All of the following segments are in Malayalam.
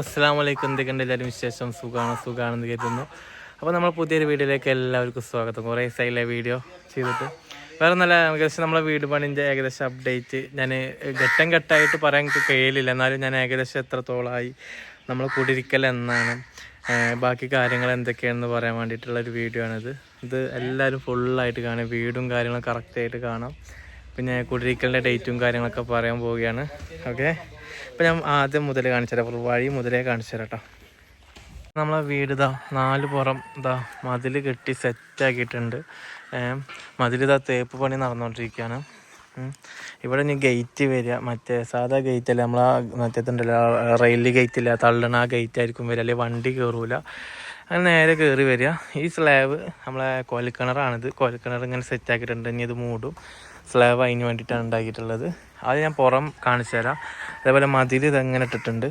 അസ്സാം വലൈക്കും എന്തൊക്കെയുണ്ട് എല്ലാവരും വിശേഷം? സുഖമാണ് സുഖമാണെന്ന് കരുതുന്നു. അപ്പോൾ നമ്മൾ പുതിയൊരു വീഡിയോയിലേക്ക് എല്ലാവർക്കും സ്വാഗതം. കുറേ സൈഡിലെ വീഡിയോ ചെയ്തിട്ട്. വേറെ നല്ല ഏകദേശം നമ്മളെ വീട് പണിന്റെ ഏകദേശം അപ്ഡേറ്റ്. ഞാൻ ഘട്ടം ഘട്ടമായിട്ട് പറയാൻ എനിക്ക് കഴിയലില്ല എന്നാലും ഞാൻ ഏകദേശം എത്രത്തോളമായി നമ്മൾ കുടിരിക്കൽ എന്നാണ്. ബാക്കി കാര്യങ്ങൾ എന്തൊക്കെയാണെന്ന് പറയാൻ വേണ്ടിയിട്ടുള്ളൊരു വീഡിയോ ആണിത്. ഇത് എല്ലാവരും ഫുള്ളായിട്ട് കാണാം. വീടും കാര്യങ്ങളും കറക്റ്റായിട്ട് കാണാം. പിന്നെ കുടിരിക്കലിന്റെ ഡേറ്റും കാര്യങ്ങളൊക്കെ പറയാൻ പോവുകയാണ്. ഓക്കെ അപ്പോൾ ഞാൻ ആദ്യം മുതലേ കാണിച്ചു തരാം. അപ്പോൾ വഴി മുതലേ കാണിച്ചു കേട്ടോ. നമ്മളെ വീട് ഇതാ നാല് പുറം ഇതാ മതിൽ കെട്ടി സെറ്റാക്കിയിട്ടുണ്ട് മതിൽ ഇതാ തേപ്പ് പണി നടന്നുകൊണ്ടിരിക്കുകയാണ്. ഇവിടെ ഇനി ഗേറ്റ് വരിക. മറ്റേ സാധാ ഗേറ്റ് അല്ല നമ്മളാ മറ്റേ ഇതുണ്ടല്ലോ റെയിൽവേ ഗേറ്റ് ഇല്ല തള്ളണ ഗേറ്റ് ആയിരിക്കും വരിക. അല്ലെങ്കിൽ വണ്ടി കയറൂല അങ്ങനെ നേരെ കയറി വരിക. ഈ സ്ലാബ് നമ്മളെ കോലിക്കിണറാണിത്. കോലിക്കിണർ ഇങ്ങനെ സെറ്റ് ആക്കിയിട്ടുണ്ട്. ഇനി ഇത് മൂടും. സ്ലാബ് അതിന് വേണ്ടിയിട്ടാണ് ഉണ്ടാക്കിയിട്ടുള്ളത്. അത് ഞാൻ പുറം കാണിച്ചു തരാം. അതേപോലെ മതിൽ ഇതെങ്ങനെ ഇട്ടിട്ടുണ്ട്.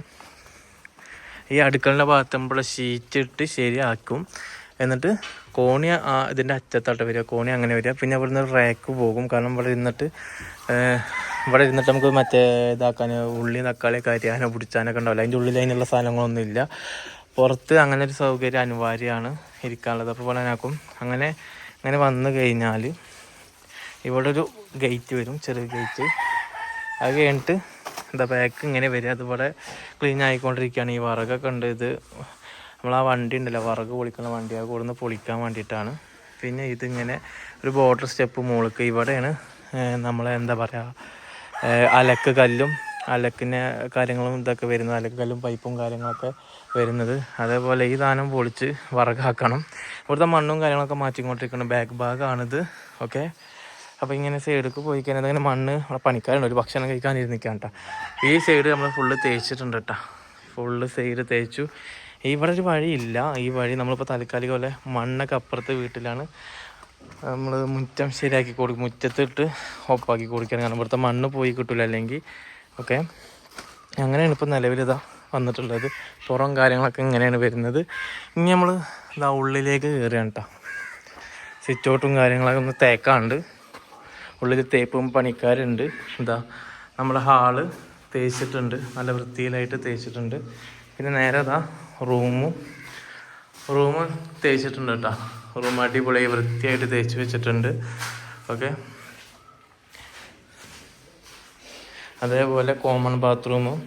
ഈ അടുക്കളിന്റെ ഭാഗത്തുമ്പോൾ ഷീറ്റ് ഇട്ട് ശരിയാക്കും. എന്നിട്ട് കോണി ഇതിന്റെ അറ്റത്തോട്ട് വരിക. കോണി അങ്ങനെ വരിക. പിന്നെ ഇവിടുന്ന് റാക്ക് പോകും. കാരണം ഇവിടെ ഇരുന്നിട്ട് ഇവിടെ ഇരുന്നിട്ട് നമുക്ക് മറ്റേ ഇതാക്കാൻ ഉള്ളി തക്കാളി കരിയാനോ പിടിച്ചാനൊക്കെ ഉണ്ടാവില്ല. അതിന്റെ ഉള്ളിൽ അതിനുള്ള സാധനങ്ങളൊന്നും ഇല്ല. പുറത്ത് അങ്ങനെ ഒരു സൗകര്യം അനിവാര്യമാണ് ഇരിക്കാനുള്ളത്. അപ്പോൾ പോലെ അങ്ങനെ അങ്ങനെ വന്നു കഴിഞ്ഞാൽ ഇവിടെ ഒരു ഗേറ്റ് വരും ചെറിയ ഗേറ്റ് അത് കഴിഞ്ഞിട്ട് എന്താ ബാക്ക് ഇങ്ങനെ വരും അതുപോലെ ക്ലീൻ ആയിക്കൊണ്ടിരിക്കുകയാണ്. ഈ വറകൊക്കെ ഉണ്ട് ഇത്. നമ്മൾ ആ വണ്ടി ഉണ്ടല്ലോ വറക് പൊളിക്കുന്ന വണ്ടി. ആ കൂടുന്ന പൊളിക്കാൻ വേണ്ടിയിട്ടാണ്. പിന്നെ ഇതിങ്ങനെ ഒരു ബോർഡർ സ്റ്റെപ്പ് മുകൾക്ക് ഇവിടെയാണ് നമ്മൾ എന്താ പറയുക അലക്ക് കല്ലും അലക്കിന്റെ കാര്യങ്ങളും ഇതൊക്കെ വരുന്നത്. അലക്ക് കല്ലും പൈപ്പും കാര്യങ്ങളൊക്കെ വരുന്നത്. അതേപോലെ ഈ ദാനം പൊളിച്ച് വറകാക്കണം. ഇവിടുത്തെ മണ്ണും കാര്യങ്ങളൊക്കെ മാറ്റിക്കൊണ്ടിരിക്കണം ബാക്ക് ഭാഗമാണിത് ഓക്കെ അപ്പോൾ ഇങ്ങനെ സൈഡിലേക്ക് പോയി കഴിഞ്ഞാൽ അങ്ങനെ മണ്ണ് നമ്മളെ പണിക്കാരുണ്ട്. ഒരു ഭക്ഷണം കഴിക്കാനിരുന്നിക്കാൻ കേട്ടോ ഈ സൈഡ് നമ്മൾ ഫുള്ള് തേച്ചിട്ടുണ്ട് കേട്ടോ ഫുള്ള് സൈഡ് തേച്ചു. ഇവിടെ ഒരു വഴിയില്ല. ഈ വഴി നമ്മളിപ്പോൾ താൽക്കാലിക പോലെ മണ്ണൊക്കെ അപ്പുറത്തെ വീട്ടിലാണ്. നമ്മൾ മുറ്റം ശരിയാക്കി കൊടുക്കും മുറ്റത്തിട്ട് ഒപ്പാക്കി കൊടുക്കുകയാണ്. കാരണം ഇവിടുത്തെ മണ്ണ് പോയി കിട്ടില്ല അല്ലെങ്കിൽ. ഓക്കെ. അങ്ങനെയാണ് ഇപ്പോൾ നിലവിലിതാ വന്നിട്ടുള്ളത്. പുറം കാര്യങ്ങളൊക്കെ ഇങ്ങനെയാണ് വരുന്നത്. ഇനി നമ്മൾ ഇതാ ഉള്ളിലേക്ക് കയറുകയാണ് കേട്ടോ സിറ്റൗട്ടും കാര്യങ്ങളൊക്കെ ഒന്ന് തേക്കാണ്ട്. ഉള്ളിൽ തേപ്പും പണിക്കാരുണ്ട്. എന്താ നമ്മുടെ ഹാൾ തേച്ചിട്ടുണ്ട്. നല്ല വൃത്തിയിലായിട്ട് തേച്ചിട്ടുണ്ട്. പിന്നെ നേരെ അതാ റൂമും റൂം തേച്ചിട്ടുണ്ട് കേട്ടോ. റൂം അടിപൊളി വൃത്തിയായിട്ട് തേച്ച് വെച്ചിട്ടുണ്ട്. ഓക്കെ. അതേപോലെ കോമൺ ബാത്റൂമും.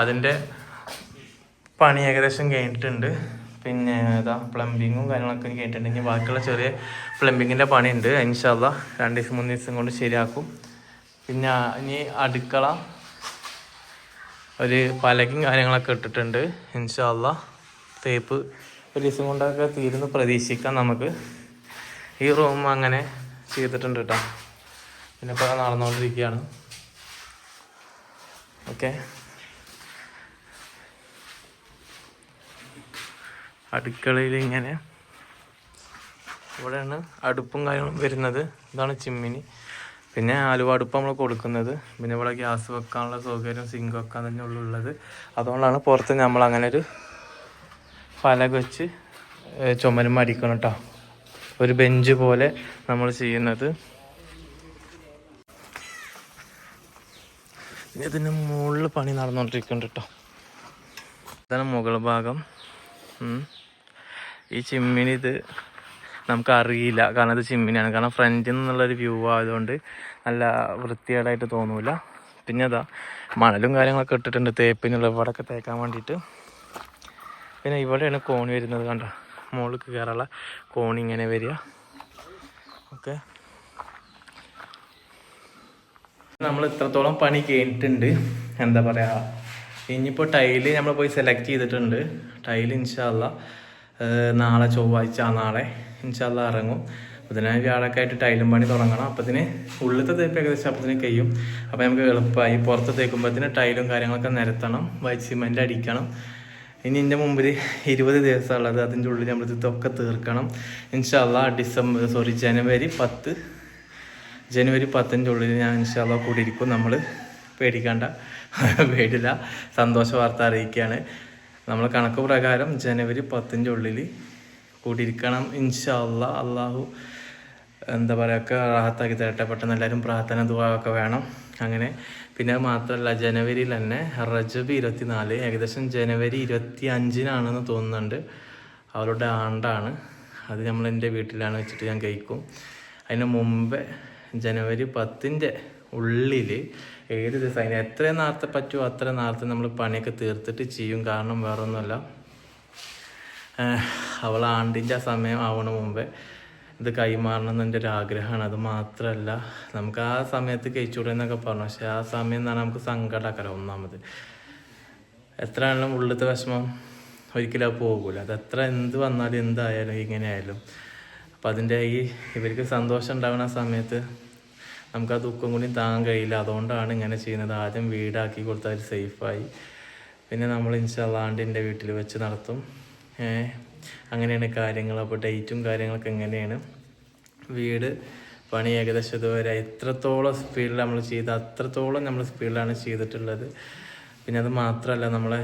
അതിന്റെ പണി ഏകദേശം കഴിഞ്ഞിട്ടുണ്ട്. പിന്നെ ഇതാ പ്ലംബിങ്ങും കാര്യങ്ങളൊക്കെ കേട്ടിട്ടുണ്ടെങ്കിൽ ബാക്കിയുള്ള ചെറിയ പ്ലംബിങ്ങിന്റെ പണിയുണ്ട്. ഇൻഷാല്ല രണ്ട് ദിവസം മൂന്ന് ദിവസം കൊണ്ട് ശരിയാക്കും. പിന്നെ ഇനി അടുക്കള ഒരു പലകയും കാര്യങ്ങളൊക്കെ ഇട്ടിട്ടുണ്ട്. ഇൻഷാല്ല തേപ്പ് ഒരു ദിവസം കൊണ്ടൊക്കെ തീരുന്ന് പ്രതീക്ഷിക്കാം നമുക്ക്. ഈ റൂം അങ്ങനെ ചെയ്തിട്ടുണ്ട് കേട്ടോ. പിന്നെ ഇപ്പോൾ നടന്നുകൊണ്ടിരിക്കുകയാണ്. ഓക്കെ. അടുക്കളയിൽ ഇങ്ങനെ. ഇവിടെയാണ് അടുപ്പും കാര്യങ്ങളും വരുന്നത്. ഇതാണ് ചിമ്മിനി. പിന്നെ ആലുവ അടുപ്പ് നമ്മൾ കൊടുക്കുന്നത്. പിന്നെ ഇവിടെ ഗ്യാസ് വെക്കാനുള്ള സൗകര്യം സിങ്ക് വെക്കാൻ തന്നെ ഉള്ളത്. അതുകൊണ്ടാണ് പുറത്ത് നമ്മൾ അങ്ങനെ ഒരു ഫലക വെച്ച് ചുമരും അടിക്കണം കേട്ടോ ഒരു ബെഞ്ച് പോലെ നമ്മൾ ചെയ്യുന്നത്. ഇതിന്റെ മുകളിൽ പണി നടന്നുകൊണ്ടിരിക്കുന്നുണ്ട് കേട്ടോ ഇതാണ് മുകൾ ഭാഗം. ഈ ചിമ്മിനി ഇത് നമുക്ക് അറിയില്ല കാരണം ഇത് ചിമ്മിനിയാണ് കാരണം ഫ്രണ്ടിൽ നിന്നുള്ളൊരു വ്യൂ ആയതുകൊണ്ട് നല്ല വൃത്തികേടായിട്ട് തോന്നൂല. പിന്നെ അതാ മണലും കാര്യങ്ങളൊക്കെ ഇട്ടിട്ടുണ്ട്. തേപ്പിനുള്ള ഇവിടെയൊക്കെ തേക്കാൻ വേണ്ടിയിട്ട്. പിന്നെ ഇവിടെയാണ് കോണി വരുന്നത് കണ്ട? മുകളിൽ കയറാനുള്ള കോണി ഇങ്ങനെ വരിക. ഓക്കെ. നമ്മൾ ഇത്രത്തോളം പണി കഴിഞ്ഞിട്ടുണ്ട്. എന്താ പറയുക ഇനിയിപ്പോൾ ടൈൽ നമ്മൾ പോയി സെലക്ട് ചെയ്തിട്ടുണ്ട്. ടൈൽ ഇൻഷാല്ല നാളെ ചൊവ്വാഴ്ച നാളെ ഇൻഷാല്ല ഇറങ്ങും. ബുധനാഴ്ച വ്യാഴൊക്കെ ആയിട്ട് ടൈലും പണി തുടങ്ങണം. അപ്പത്തിന് ഉള്ളിലത്തെ തേപ്പ് ഏകദേശം അപ്പത്തിന് കഴിയും. അപ്പോൾ നമുക്ക് എളുപ്പമായി പുറത്ത് തേക്കുമ്പോഴത്തിന് ടൈലും കാര്യങ്ങളൊക്കെ നിരത്തണം. വൈറ്റ് സിമെന്റ് അടിക്കണം. ഇനി എന്റെ മുമ്പിൽ ഇരുപത് ദിവസമുള്ളത് അതിന്റെ ഉള്ളിൽ നമ്മൾ ഇതൊക്കെ തീർക്കണം. ഇൻഷാല്ല ഡിസംബർ സോറി ജനുവരി പത്ത്. ജനുവരി പത്തിന്റെ ഉള്ളിൽ ഞാൻ ഇൻഷാല്ല കൂടിയിരിക്കും. നമ്മൾ പേടിക്കണ്ട. പേടില്ല. സന്തോഷ വാർത്ത അറിയിക്കുകയാണ്. നമ്മൾ കണക്ക് പ്രകാരം ജനുവരി പത്തിന്റെ ഉള്ളിൽ കൂടിയിരിക്കണം. ഇൻഷല്ല അള്ളാഹു എന്താ പറയുക റാഹത്താക്കി തരട്ടെ. പെട്ടെന്ന് എല്ലാവരും പ്രാർത്ഥന ദുവാക്കെ വേണം. അങ്ങനെ. പിന്നെ മാത്രമല്ല ജനുവരിയിൽ തന്നെ റജബ് ഇരുപത്തിനാല് ഏകദേശം ജനുവരി ഇരുപത്തി അഞ്ചിനാണെന്ന് തോന്നുന്നുണ്ട്. അവരുടെ ആണ്ടാണ്. അത് നമ്മൾ എന്റെ വീട്ടിലാണ് വെച്ചിട്ട് ഞാൻ കഴിക്കും. അതിന് മുമ്പേ ജനുവരി പത്തിന്റെ ഉള്ളിൽ ഏത് ദിവസം എത്ര നേരത്തെ പറ്റുമോ അത്ര നേരത്തെ നമ്മൾ പണിയൊക്കെ തീർത്തിട്ട് ചെയ്യും. കാരണം വേറൊന്നുമല്ല. അവൾ ആണ്ടിന്റെ ആ സമയം ആവണ മുമ്പേ ഇത് കൈമാറണം എന്ന് ഒരു ആഗ്രഹമാണ്. അത് മാത്രമല്ല നമുക്ക് ആ സമയത്ത് കഴിച്ചുകൂടെ എന്നൊക്കെ പറഞ്ഞു. പക്ഷെ ആ സമയം എന്ന് പറഞ്ഞാൽ നമുക്ക് സങ്കടമാക്കല ഒന്നാമത് എത്ര ആണെങ്കിലും ഉള്ളിലത്തെ വിഷമം ഒരിക്കലും അത് പോകൂല. അത് എത്ര എന്ത് വന്നാലും എന്തായാലും ഇങ്ങനെ ആയാലും അപ്പം അതിന്റെ ഈ ഇവർക്ക് സന്തോഷം ഉണ്ടാവുന്ന സമയത്ത് നമുക്ക് ആ ദുഃഖം കൂടി താങ്ങാൻ കഴിയില്ല. അതുകൊണ്ടാണ് ഇങ്ങനെ ചെയ്യുന്നത്. ആദ്യം വീടാക്കി കൊടുത്താൽ സേഫായി. പിന്നെ നമ്മൾ ഇൻഷാല്ലാണ്ടിന്റെ വീട്ടിൽ വെച്ച് നടത്തും. അങ്ങനെയാണ് കാര്യങ്ങൾ. അപ്പോൾ ഡേറ്റും കാര്യങ്ങളൊക്കെ എങ്ങനെയാണ് വീട് പണി ഏകദേശം ഇതുവരെ എത്രത്തോളം സ്പീഡിൽ നമ്മൾ ചെയ്ത് അത്രത്തോളം നമ്മൾ സ്പീഡിലാണ് ചെയ്തിട്ടുള്ളത്. പിന്നെ അത് മാത്രമല്ല നമ്മളെ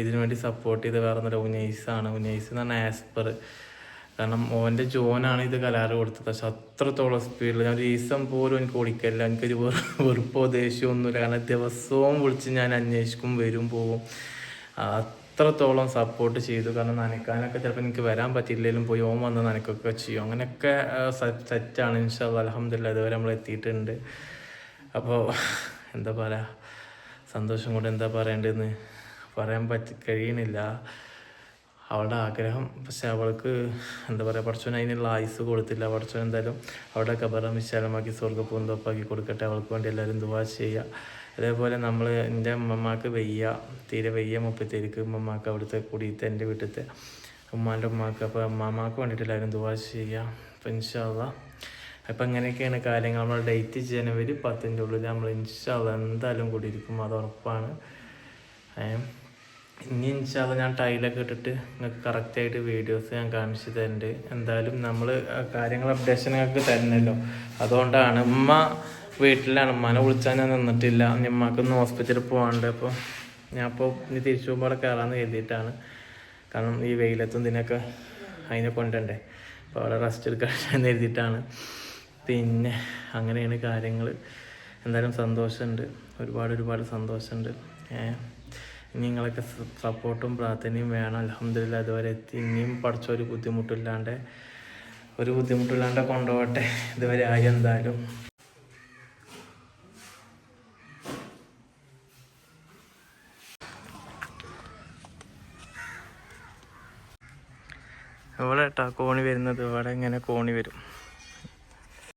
ഇതിനു വേണ്ടി സപ്പോർട്ട് ചെയ്ത് വേറെ ഒന്നൊരു ഉന്നയിസാണ്. ഉന്നയിസ് എന്ന് പറഞ്ഞാൽ ആസ്പർ. കാരണം ഓന്റെ ജോനാണ് ഇത് കലാറ് കൊടുത്തത്. പക്ഷെ അത്രത്തോളം സ്പീഡിൽ ഞാൻ ഒരു ദിവസം പോലും എനിക്ക് ഓടിക്കില്ല എനിക്കൊരു വെറു വെറുപ്പോ ദേഷ്യമോ ഒന്നുമില്ല കാരണം ദിവസവും വിളിച്ച് ഞാൻ അന്വേഷിക്കും വരും പോവും. അത്രത്തോളം സപ്പോർട്ട് ചെയ്തു. കാരണം നനയ്ക്കാനൊക്കെ ചിലപ്പോൾ എനിക്ക് വരാൻ പറ്റിയില്ലെങ്കിലും പോയി ഓൻ വന്ന് നനക്കൊക്കെ ചെയ്യും. അങ്ങനെയൊക്കെ സെറ്റാണ് ഇൻഷാ അലഹമില്ല ഇതുവരെ നമ്മൾ എത്തിയിട്ടുണ്ട്. അപ്പോൾ എന്താ പറയുക സന്തോഷം കൊണ്ട് എന്താ പറയേണ്ടതെന്ന് പറയാൻ പറ്റി കഴിയണില്ല. അവളുടെ ആഗ്രഹം. പക്ഷെ അവൾക്ക് എന്താ പറയുക പഠിച്ചവൻ അതിനുള്ള ആയുസ് കൊടുത്തില്ല. പഠിച്ചവൻ എന്തായാലും അവിടെ കബറ വിശാലമാക്കി സ്വർഗപ്പൂന്തോപ്പാക്കി കൊടുക്കട്ടെ. അവൾക്ക് വേണ്ടി എല്ലാവരും ദുവാ ചെയ്യുക. അതേപോലെ നമ്മൾ എന്റെ ഉമ്മമാക്ക് വെയ്യ തീരെ വെയ്യ മുപ്പത്തേരിക്ക്. ഉമ്മമാക്ക് അവിടുത്തെ കുടിയത്തെ എന്റെ വീട്ടിലത്തെ ഉമ്മാന്റെ ഉമ്മാക്ക്. അപ്പോൾ ഉമ്മാമാക്ക് വേണ്ടിയിട്ട് എല്ലാവരും ദുവാ ചെയ്യുക. അപ്പം ഇൻഷാല്ല അപ്പം അങ്ങനെയൊക്കെയാണ് കാര്യങ്ങൾ. നമ്മൾ ഡേറ്റ് ജനുവരി പത്തിന്റെ ഉള്ളിൽ നമ്മൾ ഇൻഷാല്ല എന്തായാലും കൂടിയിരിക്കും. അത് ഉറപ്പാണ്. ഏഹ് ഇനി ഇൻഷാല്ല ഞാൻ ടൈലൊക്കെ ഇട്ടിട്ട് നിങ്ങൾക്ക് കറക്റ്റായിട്ട് വീഡിയോസ് ഞാൻ കാണിച്ചു തരുന്നുണ്ട് എന്തായാലും നമ്മൾ കാര്യങ്ങൾ അപ്ഡേഷൻ നിങ്ങൾക്ക് തരുന്നല്ലോ. അതുകൊണ്ടാണ് ഉമ്മ വീട്ടിലാണ്. ഉമ്മനെ വിളിച്ചാൽ ഞാൻ നിന്നിട്ടില്ല. ഉമ്മാക്കൊന്ന് ഹോസ്പിറ്റലിൽ പോകാണ്ട് അപ്പോൾ ഞാൻ അപ്പോൾ ഇനി തിരിച്ചു പോകുമ്പോൾ കയറാമെന്ന് കരുതിയിട്ടാണ്. കാരണം ഈ വെയിലത്തും ഇതിനൊക്കെ അതിനെ കൊണ്ടുണ്ടേ. അപ്പോൾ അവിടെ റെസ്റ്റ് എടുക്കാൻ എഴുതിയിട്ടാണ് പിന്നെ അങ്ങനെയാണ് കാര്യങ്ങൾ എന്തായാലും സന്തോഷമുണ്ട്. ഒരുപാട് ഒരുപാട് സന്തോഷമുണ്ട്. ഏഹ് നിങ്ങളൊക്കെ സപ്പോർട്ടും പ്രാർത്ഥനയും വേണം. അലഹമില്ല അതുവരെ എത്തി. ഇനിയും പഠിച്ച ഒരു ബുദ്ധിമുട്ടില്ലാണ്ട് ഒരു ബുദ്ധിമുട്ടില്ലാണ്ട് കൊണ്ടുപോകട്ടെ. ഇതുവരെ ആയി എന്തായാലും. ഇവിടെ കേട്ടോ കോണി വരുന്നത്? ഇവിടെ ഇങ്ങനെ കോണി വരും?